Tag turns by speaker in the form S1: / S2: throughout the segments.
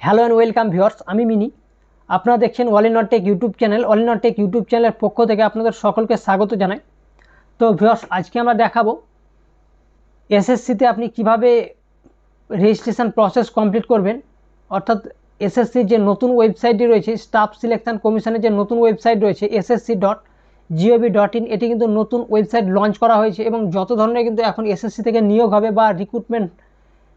S1: Hello and welcome viewers আমি মিনি। আপনারা দেখছেন all in tech YouTube channel all in tech YouTube চ্যানেলের পক্ষ থেকে আপনাদের সকলকে স্বাগত জানাই। তো ভিউয়ার্স আজকে আমরা দেখাবো এসএসসিতে আপনি কীভাবে রেজিস্ট্রেশন প্রসেস কমপ্লিট করবেন। অর্থাৎ এসএসসির যে নতুন ওয়েবসাইটটি রয়েছে স্টাফ সিলেকশন কমিশনের যে নতুন ওয়েবসাইট রয়েছে SSC dot GOV dot in এটি কিন্তু নতুন ওয়েবসাইট লঞ্চ করা হয়েছে এবং যত ধরনের কিন্তু এখন এসএসসি থেকে নিয়োগ হবে বা রিক্রুটমেন্ট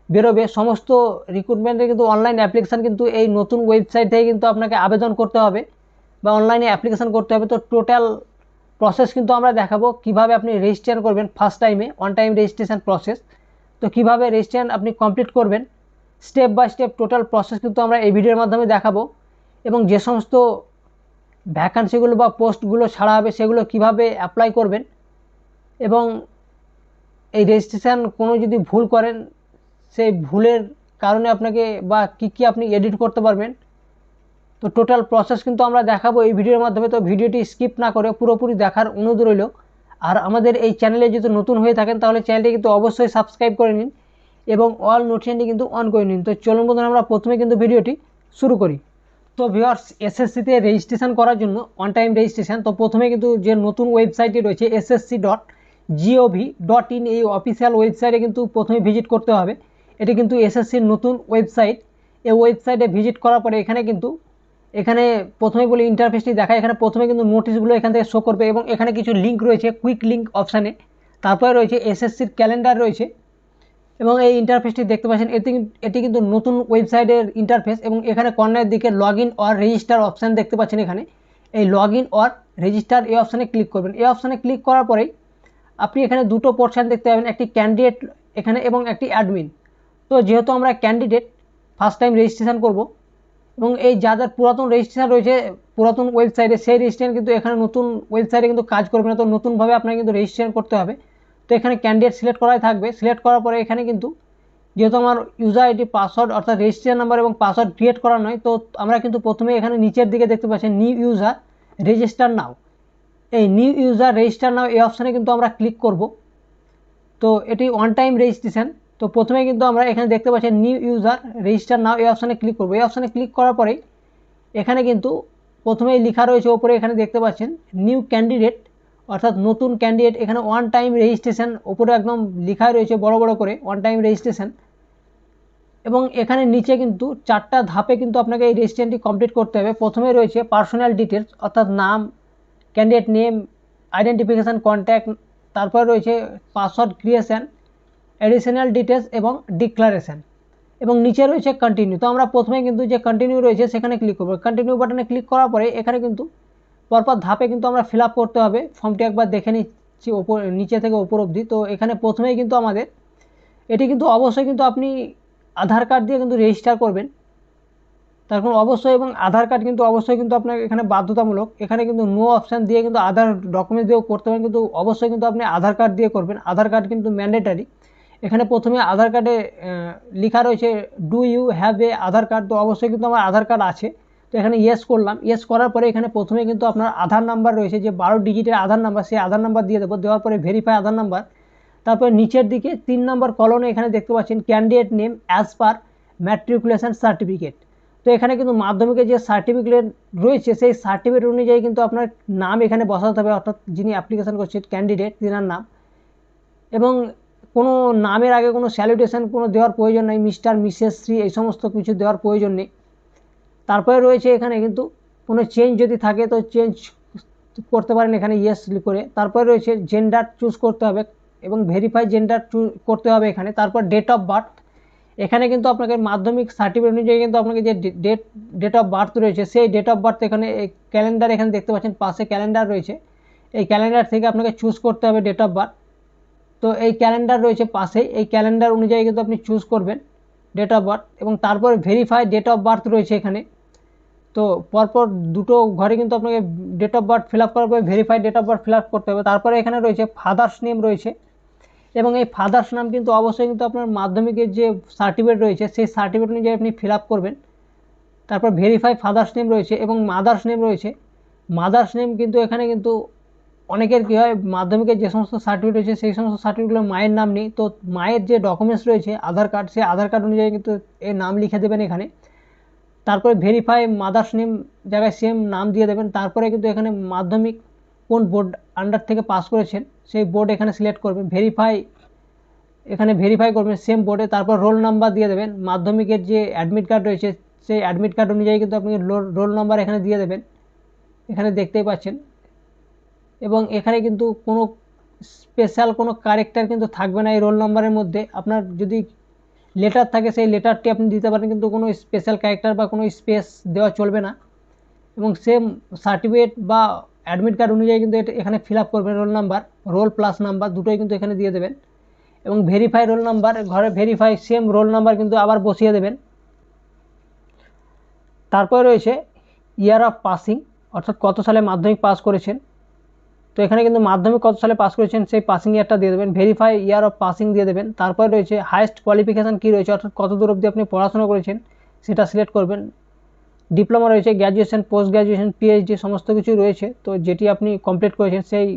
S1: বেরোবে। সমস্ত রিক্রুটমেন্টের কিন্তু অনলাইন অ্যাপ্লিকেশান কিন্তু এই নতুন ওয়েবসাইট থেকে কিন্তু আপনাকে আবেদন করতে হবে বা অনলাইনে অ্যাপ্লিকেশান করতে হবে। তো টোটাল প্রসেস কিন্তু আমরা দেখাবো কীভাবে আপনি রেজিস্ট্রেশন করবেন ফার্স্ট টাইমে ওয়ান টাইম রেজিস্ট্রেশন প্রসেস তো কীভাবে রেজিস্ট্রেশন আপনি কমপ্লিট করবেন step by step total process কিন্তু আমরা এই ভিডিওর মাধ্যমে দেখাবো। এবং যে সমস্ত ভ্যাকান্সিগুলো বা পোস্টগুলো ছাড়া হবে সেগুলো কীভাবে অ্যাপ্লাই করবেন। এবং এই রেজিস্ট্রেশন কোনো যদি ভুল করেন সেই ভুলের কারণে আপনাকে বা কী কী আপনি এডিট করতে পারবেন। তো টোটাল প্রসেস কিন্তু আমরা দেখাবো এই ভিডিওর মাধ্যমে। তো ভিডিওটি স্কিপ না করে পুরোপুরি দেখার অনুরোধ রইল। আর আমাদের এই চ্যানেলে যদি নতুন হয়ে থাকেন, তাহলে চ্যানেলটি কিন্তু অবশ্যই সাবস্ক্রাইব করে নিন এবং অল নোটিফিকেশনটি কিন্তু অন করে নিন। তো চলুন বন্ধুরা, আমরা প্রথমে কিন্তু ভিডিওটি শুরু করি। তো ভিওয়ার্স এসএসসিতে রেজিস্ট্রেশন করার জন্য অন টাইম রেজিস্ট্রেশন তো প্রথমে কিন্তু যে নতুন ওয়েবসাইটটি রয়েছে SSC dot GOV dot in এই অফিসিয়াল ওয়েবসাইটে কিন্তু প্রথমে ভিজিট করতে হবে। এটি কিন্তু এসএসসির নতুন ওয়েবসাইট এই ওয়েবসাইটে ভিজিট করার পরে এখানে কিন্তু, এখানে প্রথমে বলি ইন্টারফেসটি দেখায়। এখানে প্রথমে কিন্তু নোটিশগুলো এখান থেকে শো করবে এবং এখানে কিছু লিঙ্ক রয়েছে কুইক লিঙ্ক অপশানে তারপরে রয়েছে এসএসসির ক্যালেন্ডার রয়েছে এবং এই ইন্টারফেসটি দেখতে পাচ্ছেন এটি এটি কিন্তু নতুন ওয়েবসাইটের ইন্টারফেস এবং এখানে কর্নারের দিকে log in or register option দেখতে পাচ্ছেন এখানে। এই লগ ইন অর রেজিস্টার এই অপশানে ক্লিক করবেন। এই অপশানে ক্লিক করার পরেই আপনি এখানে দুটো পোর্শন দেখতে পাবেন, একটি ক্যান্ডিডেট এখানে এবং একটি অ্যাডমিন তো যেহেতু আমরা ক্যান্ডিডেট ফার্স্ট টাইম রেজিস্ট্রেশন করব, এবং এই যা যাদের পুরাতন রেজিস্ট্রেশন রয়েছে, পুরাতন ওয়েবসাইটে সেই রেজিস্ট্রেশন কিন্তু এখানে নতুন ওয়েবসাইটে কিন্তু কাজ করবে না, তো নতুনভাবে আপনাকে কিন্তু রেজিস্ট্রেশন করতে হবে। তো এখানে ক্যান্ডিডেট সিলেক্ট করাই থাকবে। সিলেক্ট করার পরে এখানে কিন্তু যেহেতু আমার ইউজার আইডি পাসওয়ার্ড অর্থাৎ রেজিস্ট্রেশন নাম্বার এবং পাসওয়ার্ড ক্রিয়েট করা নয়, তো আমরা কিন্তু প্রথমে এখানে নিচের দিকে দেখতে পাচ্ছি নিউ ইউজার রেজিস্টার নাও এই নিউ ইউজার রেজিস্টার নাও এই অপশানে কিন্তু আমরা ক্লিক করব। তো এটি ওয়ান টাইম রেজিস্ট্রেশন তো প্রথমে কিন্তু আমরা এখানে দেখতে পাচ্ছি নিউ ইউজার রেজিস্টার নাও এই অপশানে ক্লিক করব। এই অপশানে ক্লিক করার পরে এখানে কিন্তু প্রথমেই লেখা রয়েছে ওপরে এখানে দেখতে পাচ্ছেন নিউ ক্যান্ডিডেট অর্থাৎ নতুন ক্যান্ডিডেট এখানে ওয়ান টাইম রেজিস্ট্রেশন ওপরে একদম লেখা রয়েছে বড় বড় করে ওয়ান টাইম রেজিস্ট্রেশন এবং এখানে নিচে কিন্তু চারটা ধাপে কিন্তু আপনাকে এই রেজিস্ট্রেশনটি কমপ্লিট করতে হবে। প্রথমে রয়েছে পার্সোনাল ডিটেলস অর্থাৎ নাম ক্যান্ডিডেট নেম আইডেন্টিফিকেশান কন্ট্যাক্ট তারপরে রয়েছে পাসওয়ার্ড ক্রিয়েশন অ্যাডিশনাল ডিটেলস এবং ডিক্লারেশন এবং নিচে রয়েছে কন্টিনিউ তো আমরা প্রথমে কিন্তু যে কন্টিনিউ রয়েছে, সেখানে ক্লিক করব। কন্টিনিউ বাটনে ক্লিক করার পরে এখানে কিন্তু পরপর ধাপে কিন্তু আমরা ফিল করতে হবে। ফর্মটি একবার দেখে নিচ্ছি ওপর, নিচে থেকে ওপর অবধি। তো এখানে প্রথমেই কিন্তু আমাদের, এটি কিন্তু অবশ্যই কিন্তু আপনি আধার কার্ড দিয়ে কিন্তু রেজিস্টার করবেন। তার কারণ অবশ্যই এবং আধার কার্ড কিন্তু অবশ্যই কিন্তু আপনার এখানে বাধ্যতামূলক। এখানে কিন্তু নো অপশান দিয়ে কিন্তু আধার ডকুমেন্ট দিয়েও করতে পারেন। কিন্তু অবশ্যই কিন্তু আপনি আধার কার্ড দিয়ে করবেন। আধার কার্ড কিন্তু ম্যান্ডেটারি এখানে প্রথমে আধার কার্ডে লেখা রয়েছে do you have a Aadhaar card তো অবশ্যই কিন্তু আমার আধার কার্ড আছে। তো এখানে ইয়েস করলাম। ইয়েস করার পরে এখানে প্রথমে কিন্তু আপনার আধার নাম্বার রয়েছে, যে বারো ডিজিটের আধার নাম্বার সেই আধার নাম্বার দিয়ে দেবো। দেওয়ার পরে ভেরিফাই আধার নাম্বার তারপরে নিচের দিকে তিন নম্বর কলনে এখানে দেখতে পাচ্ছেন candidate name as per matriculation certificate তো এখানে কিন্তু মাধ্যমিকের যে সার্টিফিকেট রয়েছে, সেই সার্টিফিকেট অনুযায়ী কিন্তু আপনার নাম এখানে বসাতে হবে। অর্থাৎ যিনি অ্যাপ্লিকেশান করছেন ক্যান্ডিডেট তিনার নাম। এবং কোনো নামের আগে কোনো স্যালুটেশন কোনো দেওয়ার প্রয়োজন নেই মিস্টার মিসেস শ্রী, এই সমস্ত কিছু দেওয়ার প্রয়োজন নেই। তারপরে রয়েছে এখানে কিন্তু কোনো চেঞ্জ যদি থাকে তো চেঞ্জ করতে পারেন এখানে ইয়েস করে। তারপরে রয়েছে জেন্ডার চুজ করতে হবে এবং ভেরিফাই জেন্ডার করতে হবে এখানে। তারপর ডেট অফ বার্থ এখানে কিন্তু আপনাকে মাধ্যমিক সার্টিফিকেট অনুযায়ী কিন্তু আপনাকে যে ডেট ডেট অফ বার্থ রয়েছে, সেই ডেট অফ বার্থ এখানে এই ক্যালেন্ডার এখানে দেখতে পাচ্ছেন, পাশে ক্যালেন্ডার রয়েছে। এই ক্যালেন্ডার থেকে আপনাকে চুজ করতে হবে ডেট অফ বার্থ তো এই ক্যালেন্ডার রয়েছে পাশে। এই ক্যালেন্ডার অনুযায়ী কিন্তু আপনি চুজ করবেন ডেট অফ বার্থ এবং তারপর ভেরিফাই ডেট অফ বার্থ রয়েছে এখানে। তো পরপর দুটো ঘরে কিন্তু আপনাকে date of birth fill up করার পরে verify date of birth fill up করতে হবে। তারপরে এখানে রয়েছে ফাদার্স নেম রয়েছে এবং এই ফাদার্স নাম কিন্তু অবশ্যই কিন্তু আপনার মাধ্যমিকের যে সার্টিফিকেট রয়েছে, সেই সার্টিফিকেট অনুযায়ী আপনি ফিল আপ করবেন। তারপর ভেরিফাই ফাদার্স নেম রয়েছে এবং মাদার্স নেম রয়েছে। মাদার্স নেম কিন্তু এখানে কিন্তু অনেকের কী হয়, মাধ্যমিকের যে সমস্ত সার্টিফিকেট রয়েছে, সেই সমস্ত সার্টিফিকেটগুলো মায়ের নাম নেই। তো মায়ের যে ডকুমেন্টস রয়েছে, আধার কার্ড সেই আধার কার্ড অনুযায়ী কিন্তু এর নাম লিখে দেবেন এখানে। তারপরে ভেরিফাই মাদার্স নেম জায়গায় সেম নাম দিয়ে দেবেন। তারপরে কিন্তু এখানে মাধ্যমিক কোন বোর্ড আন্ডার থেকে পাস করেছেন, সেই বোর্ড এখানে সিলেক্ট করবেন। ভেরিফাই এখানে ভেরিফাই করবেন সেম বোর্ডে তারপর রোল নাম্বার দিয়ে দেবেন। মাধ্যমিকের যে অ্যাডমিট কার্ড রয়েছে, সেই অ্যাডমিট কার্ড অনুযায়ী কিন্তু আপনি রোল নাম্বার এখানে দিয়ে দেবেন। এখানে দেখতেই পাচ্ছেন। এবং এখানে কিন্তু কোনো স্পেশাল কোনো কারেক্টার কিন্তু থাকবে না এই রোল নাম্বারের মধ্যে। আপনার যদি লেটার থাকে, সেই লেটারটি আপনি দিতে পারেন, কিন্তু কোনো স্পেশাল ক্যারেক্টার বা কোনো স্পেস দেওয়া চলবে না। এবং সেম সার্টিফিকেট বা অ্যাডমিট কার্ড অনুযায়ী কিন্তু এখানে ফিল আপ করবেন roll number roll plus number দুটোই কিন্তু এখানে দিয়ে দেবেন। এবং ভেরিফাই রোল নাম্বার ঘরে ভেরিফাই সেম রোল নাম্বার কিন্তু আবার বসিয়ে দেবেন। তারপরে রয়েছে ইয়ার অফ পাসিং অর্থাৎ কত সালে মাধ্যমিক পাস করেছেন। তো এখানে কিন্তু মাধ্যমিক কত সালে পাস করেছেন? সেই পাসিং ইয়ারটা দিয়ে দেবেন। ভেরিফাই ইয়ার অফ পাসিং দিয়ে দেবেন। তারপরে রয়েছে হায়েস্ট কোয়ালিফিকেশান কী রয়েছে? অর্থাৎ কত দূর অবধি আপনি পড়াশোনা করেছেন? সেটা সিলেক্ট করবেন। ডিপ্লোমা রয়েছে গ্র্যাজুয়েশন পোস্ট গ্র্যাজুয়েশন পিএইচডি সমস্ত কিছু রয়েছে। তো যেটি আপনি কমপ্লিট করেছেন, সেই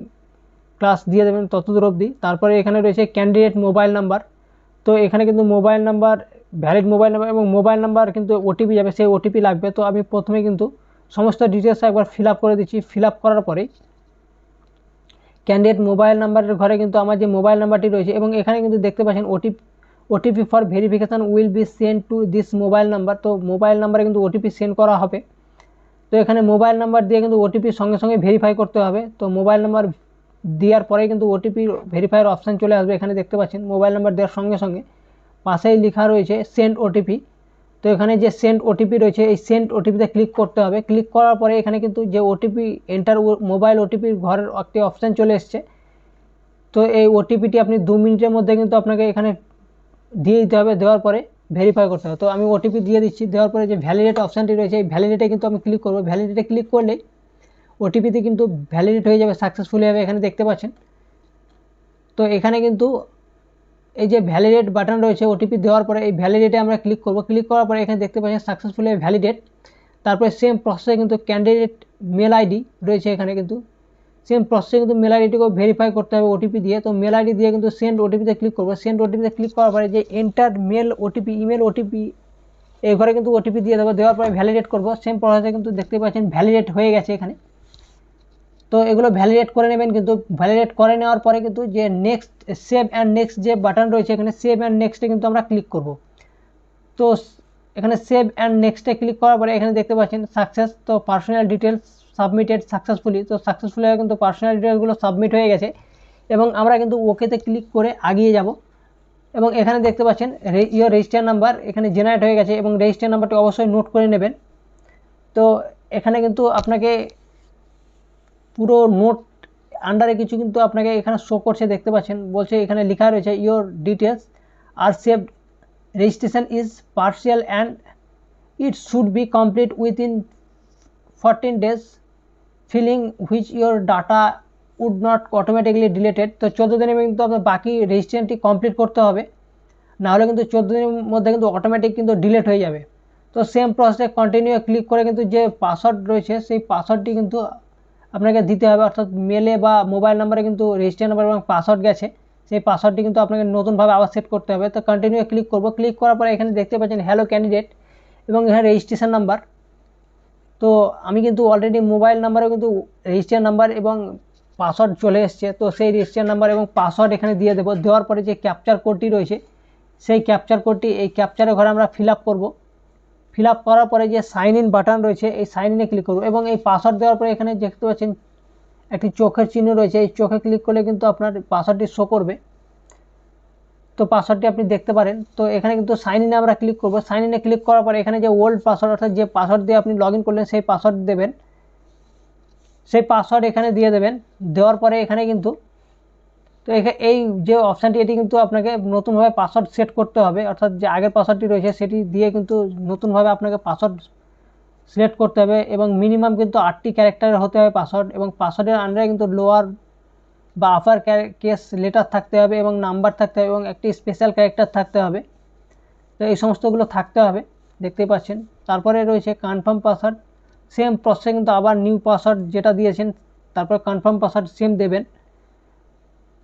S1: ক্লাস দিয়ে দেবেন তত দূর অবধি। তারপরে এখানে রয়েছে ক্যান্ডিডেট মোবাইল নাম্বার তো এখানে কিন্তু mobile number valid mobile number এবং মোবাইল নাম্বার কিন্তু ওটিপি যাবে, সেই ওটিপি লাগবে। তো আমি প্রথমে কিন্তু সমস্ত ডিটেলস একবার ফিল করে দিচ্ছি। ফিল করার পরে ক্যান্ডিডেট মোবাইল নাম্বারের ঘরে কিন্তু আমার যে মোবাইল নাম্বারটি রয়েছে এবং এখানে কিন্তু দেখতে পাচ্ছেন OTP OTP for verification will be send to this mobile number তো মোবাইল নাম্বারে কিন্তু ওটিপি সেন্ড করা হবে। তো এখানে মোবাইল নাম্বার দিয়ে কিন্তু ওটিপি সঙ্গে সঙ্গে ভেরিফাই করতে হবে। তো মোবাইল নাম্বার দেওয়ার পরে কিন্তু ওটিপি ভেরিফাইয়ের অপশান চলে আসবে। এখানে দেখতে পাচ্ছেন মোবাইল নাম্বার দেওয়ার সঙ্গে সঙ্গে পাশেই লেখা রয়েছে সেন্ড ওটিপি তো এখানে যে সেন্ড ওটিপি রয়েছে, এই সেন্ড ওটিপিতে ক্লিক করতে হবে। ক্লিক করার পরে এখানে কিন্তু যে ওটিপি এন্টার মোবাইল ওটিপির ঘরের একটি অপশান চলে এসছে। তো এই ওটিপিটি আপনি দু মিনিটের মধ্যে কিন্তু আপনাকে এখানে দিয়ে দিতে হবে। দেওয়ার পরে ভেরিফাই করতে হবে। তো আমি ওটিপি দিয়ে দিচ্ছি। দেওয়ার পরে যে ভ্যালিডেট অপশানটি রয়েছে, এই ভ্যালিডেটে কিন্তু আমি ক্লিক করব। ভ্যালিডেটে ক্লিক করলে ওটিপিতে কিন্তু ভ্যালিডেট হয়ে যাবে সাকসেসফুলি হবে। এখানে দেখতে পাচ্ছেন। তো এখানে কিন্তু এই যে ভ্যালিডেট বাটন রয়েছে ওটিপি দেওয়ার পরে এই ভ্যালিডেটে আমরা ক্লিক করব। ক্লিক করার পরে এখানে দেখতে পাচ্ছেন সাকসেসফুলি ভ্যালিডেট তারপরে সেম প্রসেসে কিন্তু ক্যান্ডিডেট মেল আইডি রয়েছে এখানে কিন্তু। সেম প্রসেসে কিন্তু মেল আইডিটিকেও ভেরিফাই করতে হবে ওটিপি দিয়ে। তো মেল আইডি দিয়ে কিন্তু সেন্ড ওটিপিতে ক্লিক করব। সেন্ড ওটিপিতে ক্লিক করার পরে যে enter mail OTP email OTP এই ঘরে কিন্তু ওটিপি দিয়ে দেবো। দেওয়ার পরে ভ্যালিডেট করব। সেম প্রসেসে কিন্তু দেখতে পাচ্ছেন ভ্যালিডেট হয়ে গেছে এখানে। তো এগুলো ভ্যালিডেট করে নেবেন কিন্তু ভ্যালিডেট করে নেওয়ার পরে কিন্তু যে নেক্সট সেভ অ্যান্ড নেক্সট যে বাটন রয়েছে, এখানে সেভ অ্যান্ড নেক্সটে কিন্তু আমরা ক্লিক করব। তো এখানে সেভ অ্যান্ড নেক্সটে ক্লিক করার পরে এখানে দেখতে পাচ্ছেন সাকসেস তো পার্সোনাল ডিটেলস সাবমিটেড সাকসেসফুলি তো সাকসেসফুলি কিন্তু পার্সোনাল ডিটেলসগুলো সাবমিট হয়ে গেছে এবং আমরা কিন্তু ওকেতে ক্লিক করে আগিয়ে যাব। এবং এখানে দেখতে পাচ্ছেন ইয়োর রেজিস্টার নাম্বার এখানে জেনারেট হয়ে গেছে এবং রেজিস্টার নাম্বারটি অবশ্যই নোট করে নেবেন। তো এখানে কিন্তু আপনাকে পুরো নোট আন্ডারে কিছু কিন্তু আপনাকে এখানে শো করছে, দেখতে পাচ্ছেন। বলছে এখানে লেখা রয়েছে your details are save registration is partial and it should be complete within fourteen days filling which your data would not automatically deleted তো চোদ্দ দিনের কিন্তু আপনার বাকি রেজিস্ট্রেশনটি কমপ্লিট করতে হবে। নাহলে কিন্তু চোদ্দ দিনের মধ্যে কিন্তু অটোমেটিক কিন্তু ডিলেট হয়ে যাবে। তো সেম প্রসেসে কন্টিনিউ ক্লিক করে কিন্তু যে পাসওয়ার্ড রয়েছে, সেই পাসওয়ার্ডটি কিন্তু আপনাকে দিতে হবে, অর্থাৎ মেলে বা মোবাইল নাম্বারে কিন্তু রেজিস্টার নাম্বার এবং পাসওয়ার্ড গেছে। সেই পাসওয়ার্ডটি কিন্তু আপনাকে নতুনভাবে আবার সেট করতে হবে। তো কন্টিনিউ ক্লিক করব। ক্লিক করার পরে এখানে দেখতে পাচ্ছেন হ্যালো ক্যান্ডিডেট এবং এখানে রেজিস্ট্রেশন নাম্বার তো আমি কিন্তু অলরেডি মোবাইল নাম্বারেও কিন্তু রেজিস্টার নাম্বার এবং পাসওয়ার্ড চলে এসছে। তো সেই রেজিস্টার নাম্বার এবং পাসওয়ার্ড এখানে দিয়ে দেবো। দেওয়ার পরে যে ক্যাপচার কোডটি রয়েছে, সেই ক্যাপচার কোডটি এই ক্যাপচারের ঘরে আমরা ফিল আপ করব। ফিল আপ করার পরে যে সাইন ইন বাটন রয়েছে, এই সাইন ইনে ক্লিক করব এবং এই পাসওয়ার্ড দেওয়ার পরে এখানে দেখতে পাচ্ছেন একটি চোখের চিহ্ন রয়েছে। এই চোখে ক্লিক করলে কিন্তু আপনার পাসওয়ার্ডটি শো করবে। তো পাসওয়ার্ডটি আপনি দেখতে পারেন। তো এখানে কিন্তু সাইন ইনে আমরা ক্লিক করব। সাইন ইনে ক্লিক করার পরে এখানে যে ওল্ড পাসওয়ার্ড অর্থাৎ যে পাসওয়ার্ড দিয়ে আপনি লগ করলেন, সেই পাসওয়ার্ড দেবেন। সেই পাসওয়ার্ড এখানে দিয়ে দেবেন। দেওয়ার পরে এখানে কিন্তু তো এই যে অপশানটি এটি কিন্তু আপনাকে নতুনভাবে পাসওয়ার্ড সেট করতে হবে। অর্থাৎ যে আগের পাসওয়ার্ডটি রয়েছে, সেটি দিয়ে কিন্তু নতুনভাবে আপনাকে পাসওয়ার্ড সিলেক্ট করতে হবে এবং মিনিমাম কিন্তু আটটি ক্যারেক্টারের হতে হবে পাসওয়ার্ড এবং পাসওয়ার্ডের আন্ডারে কিন্তু লোয়ার বা আপার কেস লেটার থাকতে হবে এবং নাম্বার থাকতে হবে এবং একটি স্পেশাল ক্যারেক্টার থাকতে হবে। তো এই সমস্তগুলো থাকতে হবে দেখতেই পাচ্ছেন। তারপরে রয়েছে কনফার্ম পাসওয়ার্ড সেম প্রসেসে কিন্তু আবার নিউ পাসওয়ার্ড যেটা দিয়েছেন, তারপর কনফার্ম পাসওয়ার্ড সেম দেবেন।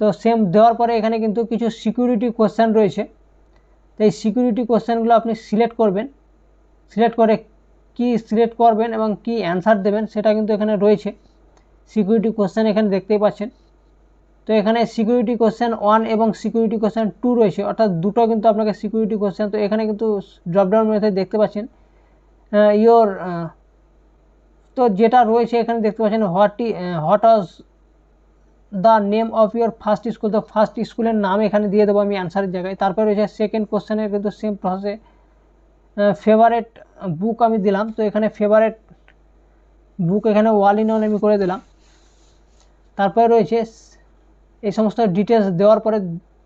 S1: তো সেম দেওয়ার পরে এখানে কিন্তু কিছু সিকিউরিটি কোয়েশ্চেন রয়েছে। তো এই সিকিউরিটি কোয়েশ্চেনগুলো আপনি সিলেক্ট করবেন। সিলেক্ট করে কি সিলেক্ট করবেন এবং কি অ্যান্সার দেবেন সেটা কিন্তু এখানে রয়েছে। সিকিউরিটি কোশ্চেন এখানে দেখতেই পাচ্ছেন। তো এখানে সিকিউরিটি কোশ্চেন ওয়ান এবং সিকিউরিটি কোশ্চেন টু রয়েছে। অর্থাৎ দুটো কিন্তু আপনাকে সিকিউরিটি কোশ্চেন তো এখানে কিন্তু ড্রপডাউন মেথড দেখতে পাচ্ছেন। ইয়োর তো যেটা রয়েছে এখানে দেখতে পাচ্ছেন what what was the name of your first school তো ফার্স্ট স্কুলের নাম এখানে দিয়ে দেবো আমি অ্যান্সারের জায়গায়। তারপরে রয়েছে সেকেন্ড কোশ্চেনের কিন্তু সেম প্রসেসে ফেভারেট বুক আমি দিলাম। তো এখানে ফেভারেট বুক এখানে ওয়াল ইন আমি করে দিলাম। তারপরে রয়েছে এই সমস্ত ডিটেলস দেওয়ার পরে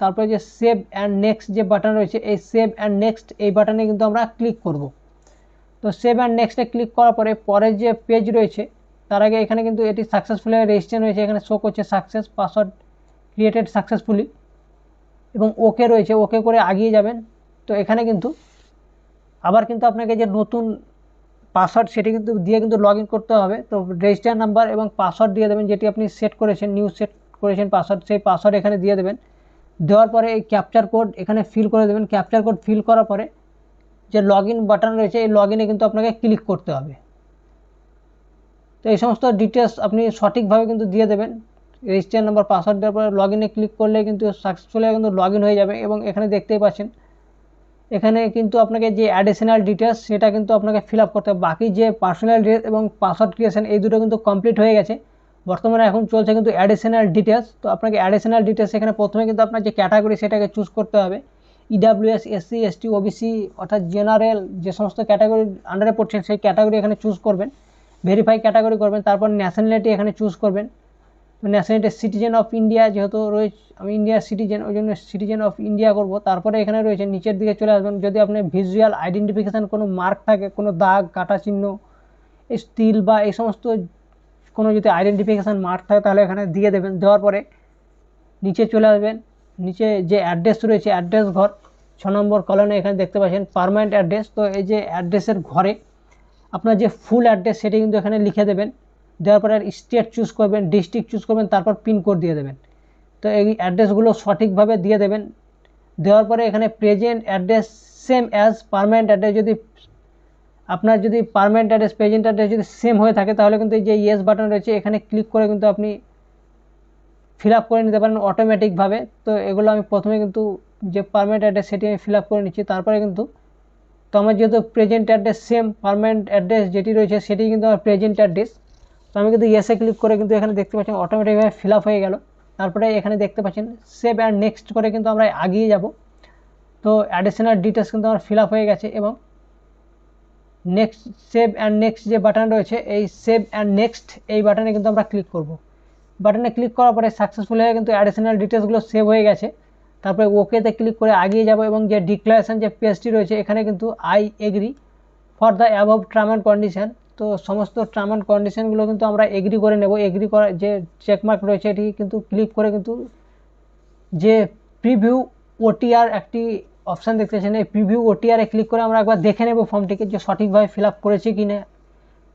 S1: তারপরে যে সেভ অ্যান্ড নেক্সট যে বাটন রয়েছে, এই সেভ অ্যান্ড নেক্সট এই বাটনে কিন্তু আমরা ক্লিক করব। তো সেভ অ্যান্ড নেক্সটে ক্লিক করার পরে পরের যে পেজ রয়েছে তার আগে এখানে কিন্তু এটি সাকসেসফুলি রেজিস্ট্রেশন হয়েছে এখানে শো করছে সাকসেস পাসওয়ার্ড ক্রিয়েটেড সাকসেসফুলি এবং ওকে রয়েছে। ওকে করে আগিয়ে যাবেন। তো এখানে কিন্তু আবার কিন্তু আপনাকে যে নতুন পাসওয়ার্ড সেটি কিন্তু দিয়ে কিন্তু লগ করতে হবে। তো রেজিস্টার নাম্বার এবং পাসওয়ার্ড দিয়ে দেবেন, যেটি আপনি সেট করেছেন নিউ সেট করেছেন পাসওয়ার্ড সেই পাসওয়ার্ড এখানে দিয়ে দেবেন। দেওয়ার পরে এই ক্যাপচার কোড এখানে ফিল করে দেবেন। ক্যাপচার কোড ফিল করার পরে যে লগ বাটন রয়েছে, এই লগ কিন্তু আপনাকে ক্লিক করতে হবে। তো এই সমস্ত ডিটেলস আপনি সঠিকভাবে কিন্তু দিয়ে দেবেন। রেজিস্টার নাম্বার পাসওয়ার্ড দেওয়ার পরে লগ ইনে ক্লিক করলে কিন্তু সাকসেসফুলি কিন্তু লগ হয়ে যাবে এবং এখানে দেখতেই পাচ্ছেন, এখানে কিন্তু আপনাকে যে অ্যাডিশনাল ডিটেলস সেটা কিন্তু আপনাকে ফিল আপ করতে হবে। বাকি যে পার্সোনাল ডিটেলস এবং পাসওয়ার্ড ক্রিয়েশন এই দুটো কিন্তু কমপ্লিট হয়ে গেছে। বর্তমানে এখন চলছে কিন্তু অ্যাডিশনাল ডিটেলস তো আপনাকে অ্যাডিশনাল ডিটেলস এখানে প্রথমে কিন্তু আপনার যে ক্যাটাগরি সেটাকে চুজ করতে হবে। ইডাব্লিউএস এসসি এসটি ওবিসি অর্থাৎ জেনারেল যে সমস্ত ক্যাটাগরি আন্ডারে পড়ছেন সেই ক্যাটাগরি এখানে চুজ করবেন। ভেরিফাই ক্যাটাগরি করবেন, তারপর ন্যাশনালিটি এখানে চুজ করবেন। ন্যাশনালিটি সিটিজেন অফ ইন্ডিয়া যেহেতু রয়েছে, আমি ইন্ডিয়ার সিটিজেন ওই জন্য সিটিজেন অফ ইন্ডিয়া করব। তারপরে এখানে রয়েছে, নিচের দিকে চলে আসবেন। যদি আপনি ভিজুয়াল আইডেন্টিফিকেশান কোনো মার্ক থাকে, কোনো দাগ, কাটা চিহ্ন স্টিল বা এই সমস্ত কোনো যদি আইডেন্টিফিকেশান মার্ক থাকে, তাহলে এখানে দিয়ে দেবেন। দেওয়ার পরে নিচে চলে আসবেন। নিচে যে অ্যাড্রেস রয়েছে অ্যাড্রেস ঘর, ছ নম্বর কলনে এখানে দেখতে পাচ্ছেন পারমানেন্ট অ্যাড্রেস তো এই যে অ্যাড্রেসের ঘরে আপনার যে ফুল অ্যাড্রেস সেটি কিন্তু এখানে লিখে দেবেন। দেওয়ার পরে আর স্টেট চুজ করবেন ডিস্ট্রিক্ট চুজ করবেন, তারপর পিনকোড দিয়ে দেবেন। তো এই অ্যাড্রেসগুলো সঠিকভাবে দিয়ে দেবেন। দেওয়ার পরে এখানে present address same as permanent address যদি আপনার যদি পারমানেন্ট অ্যাড্রেস প্রেজেন্ট অ্যাড্রেস যদি সেম হয়ে থাকে, তাহলে কিন্তু এই যে ইয়েস বাটন রয়েছে, এখানে ক্লিক করে কিন্তু আপনি ফিল করে নিতে পারেন অটোমেটিকভাবে তো এগুলো আমি প্রথমে কিন্তু যে পারমানেন্ট অ্যাড্রেস সেটি আমি ফিল করে নিচ্ছি, তারপরে কিন্তু তো আমার যেহেতু present address same permanent address যেটি রয়েছে সেটি কিন্তু আমার প্রেজেন্ট অ্যাড্রেস তো আমি কিন্তু ইয়েসে ক্লিক করে কিন্তু এখানে দেখতে পাচ্ছি অটোমেটিকভাবে ফিল আপ হয়ে গেল। তারপরে এখানে দেখতে পাচ্ছেন সেভ অ্যান্ড নেক্সট করে কিন্তু আমরা আগিয়ে যাব। তো অ্যাডিশনাল ডিটেলস কিন্তু আমার ফিল আপ হয়ে গেছে এবং নেক্সট সেভ অ্যান্ড নেক্সট যে বাটন রয়েছে, এই সেভ অ্যান্ড নেক্সট এই বাটনে কিন্তু আমরা ক্লিক করব। বাটনে ক্লিক করার পরে সাকসেসফুল হয়ে কিন্তু অ্যাডিশনাল ডিটেলসগুলো সেভ হয়ে গেছে। তারপরে ওকেতে ক্লিক করে আগিয়ে যাব এবং যে ডিক্লারেশান যে পেজটি রয়েছে, এখানে কিন্তু I agree for the above term and condition তো সমস্ত টার্ম অ্যান্ড কন্ডিশনগুলো কিন্তু আমরা এগ্রি করে নেব। এগ্রি করা যে চেকমার্ক রয়েছে, এটি কিন্তু ক্লিক করে কিন্তু যে প্রিভিউ ওটিআর একটি অপশান দেখতেছেন এই প্রিভিউ ওটিআরে ক্লিক করে আমরা একবার দেখে নেব ফর্মটিকে যে সঠিকভাবে ফিল আপ করেছি কি না,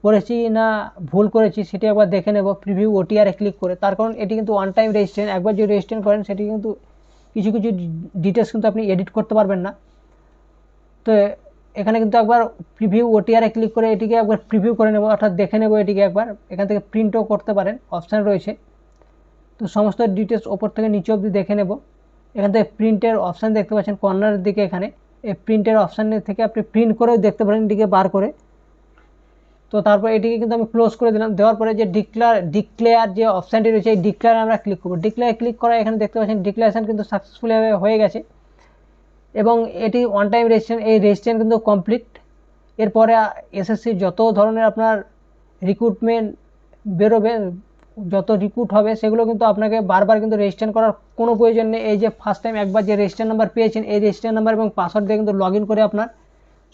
S1: করেছি না ভুল করেছি, সেটি একবার দেখে নেব প্রিভিউ ওটিআরে ক্লিক করে। তার কারণ এটি কিন্তু ওয়ান টাইম রেজিস্ট্রেশন একবার যদি রেজিস্ট্রেশন করেন, সেটি কিন্তু কিছু কিছু ডিটেলস কিন্তু আপনি এডিট করতে পারবেন না। তো এখানে কিন্তু একবার প্রিভিউ ওটিআরে ক্লিক করে এটিকে একবার প্রিভিউ করে নেব, অর্থাৎ দেখে নেব এটিকে একবার। এখান থেকে প্রিন্টও করতে পারেন অপশান রয়েছে। তো সমস্ত ডিটেলস ওপর থেকে নিচে অবধি দেখে নেব। এখান থেকে প্রিন্টের অপশান দেখতে পাচ্ছেন কর্নারের দিকে এখানে। এই প্রিন্টের অপশানের থেকে আপনি প্রিন্ট করেও দেখতে পারেন, এটিকে বার করে। তো তারপর এটিকে কিন্তু আমি ক্লোজ করে দিলাম। দেওয়ার পরে যে ডিক্লার ডিক্লেয়ার যে অপশানটি রয়েছে, এই ডিক্লেয়ার আমরা ক্লিক করব। ডিক্লেয়ার ক্লিক করা এখানে দেখতে পাচ্ছেন ডিক্লারেশান কিন্তু সাকসেসফুলি হয়ে গেছে। এবং এটি ওয়ান টাইম রেজিস্ট্রেশন এই রেজিস্ট্রেশন কিন্তু কমপ্লিট এরপরে এসএসসি যত ধরনের আপনার রিক্রুটমেন্ট বেরোবে, যত রিক্রুট হবে, সেগুলো কিন্তু আপনাকে বারবার কিন্তু রেজিস্ট্রেশন করার কোনো প্রয়োজন নেই। এই যে ফার্স্ট টাইম একবার যে রেজিস্টার নাম্বার পেয়েছেন, এই রেজিস্টার নাম্বার এবং পাসওয়ার্ড দিয়ে কিন্তু লগ করে আপনার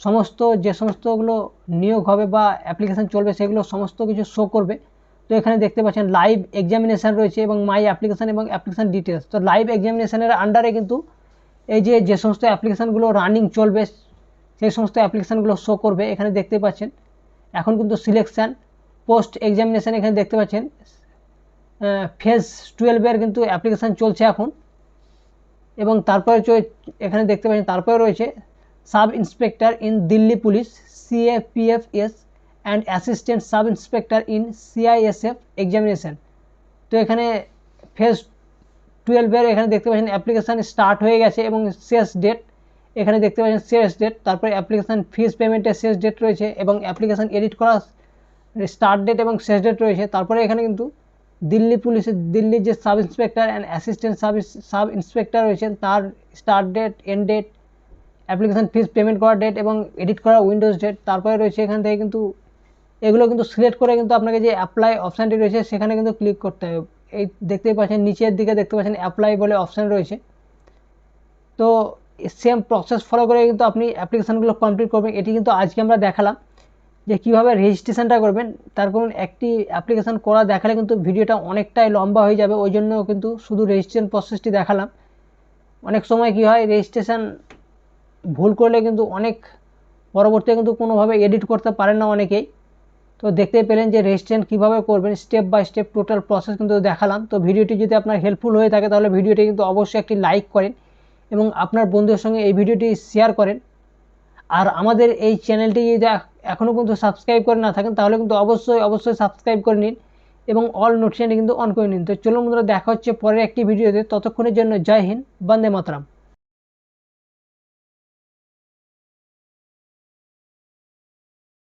S1: সমস্ত, যে সমস্তগুলো নিয়োগ হবে বা অ্যাপ্লিকেশান চলবে, সেগুলো সমস্ত কিছু শো করবে। তো এখানে দেখতে পাচ্ছেন লাইভ এক্সামিনেশান রয়েছে এবং মাই অ্যাপ্লিকেশান এবং অ্যাপ্লিকেশান ডিটেলস তো লাইভ এক্সামিনেশানের আন্ডারে কিন্তু এই যে যে সমস্ত অ্যাপ্লিকেশানগুলো রানিং চলবে, সেই সমস্ত অ্যাপ্লিকেশানগুলো শো করবে। এখানে দেখতে পাচ্ছেন, এখন কিন্তু সিলেকশান পোস্ট এক্সামিনেশান এখানে দেখতে পাচ্ছেন ফেজ টুয়েলভের কিন্তু অ্যাপ্লিকেশান চলছে এখন। এবং তারপরে এখানে দেখতে পাচ্ছেন, তারপরে রয়েছে sub inspector in Delhi police CAPFs and assistant sub inspector in CISF examination তো এখানে ফেজ টুয়েলভের এখানে দেখতে পাচ্ছেন অ্যাপ্লিকেশান স্টার্ট হয়ে গেছে এবং শেষ ডেট এখানে দেখতে পাচ্ছেন শেষ ডেট তারপরে অ্যাপ্লিকেশান ফিস পেমেন্টের শেষ ডেট রয়েছে এবং অ্যাপ্লিকেশান এডিট করার স্টার্ট ডেট এবং শেষ ডেট রয়েছে। তারপরে এখানে কিন্তু দিল্লি পুলিশের, দিল্লির যে sub inspector and assistant sub sub inspector রয়েছেন, তার start date end date application fees payment করার ডেট এবং এডিট করা উইন্ডোজ ডেট তারপরে রয়েছে এখান থেকে কিন্তু এগুলো কিন্তু সিলেক্ট করে কিন্তু আপনাকে যে অ্যাপ্লাই অপশানটি রয়েছে সেখানে কিন্তু ক্লিক করতে হবে। এই দেখতেই পাচ্ছেন, নিচের দিকে দেখতে পাচ্ছেন অ্যাপ্লাই বলে অপশান রয়েছে। তো সেম প্রসেস ফলো করে কিন্তু আপনি অ্যাপ্লিকেশানগুলো কমপ্লিট করবেন। এটি কিন্তু আজকে আমরা দেখালাম যে কীভাবে রেজিস্ট্রেশনটা করবেন। তার কারণ একটি অ্যাপ্লিকেশান করা দেখালে কিন্তু ভিডিওটা অনেকটাই লম্বা হয়ে যাবে। ওই জন্য কিন্তু শুধু রেজিস্ট্রেশন প্রসেসটি দেখালাম। অনেক সময় কি হয় রেজিস্ট্রেশন ভুল করলে কিন্তু অনেক পরবর্তীতে কিন্তু কোনোভাবে এডিট করতে পারেন না অনেকেই। তো দেখতে পেলেন যে রেজিস্ট্রেশন কীভাবে করবেন step by step total process কিন্তু দেখালাম। তো ভিডিওটি যদি আপনার হেল্পফুল হয়ে থাকে তাহলে ভিডিওটি কিন্তু অবশ্যই একটি লাইক করেন এবং আপনার বন্ধুদের সঙ্গে এই ভিডিওটি শেয়ার করেন। আর আমাদের এই চ্যানেলটি যদি এখনও পর্যন্ত সাবস্ক্রাইব করে না থাকেন তাহলে কিন্তু অবশ্যই অবশ্যই সাবস্ক্রাইব করে নিন এবং অল নোটিফিকেশনটি কিন্তু অন করে নিন। তো চলুন বন্ধুরা, দেখা হচ্ছে পরের একটি ভিডিওতে। ততক্ষণের জন্য জয় হিন্দ, বন্দে মাতরম।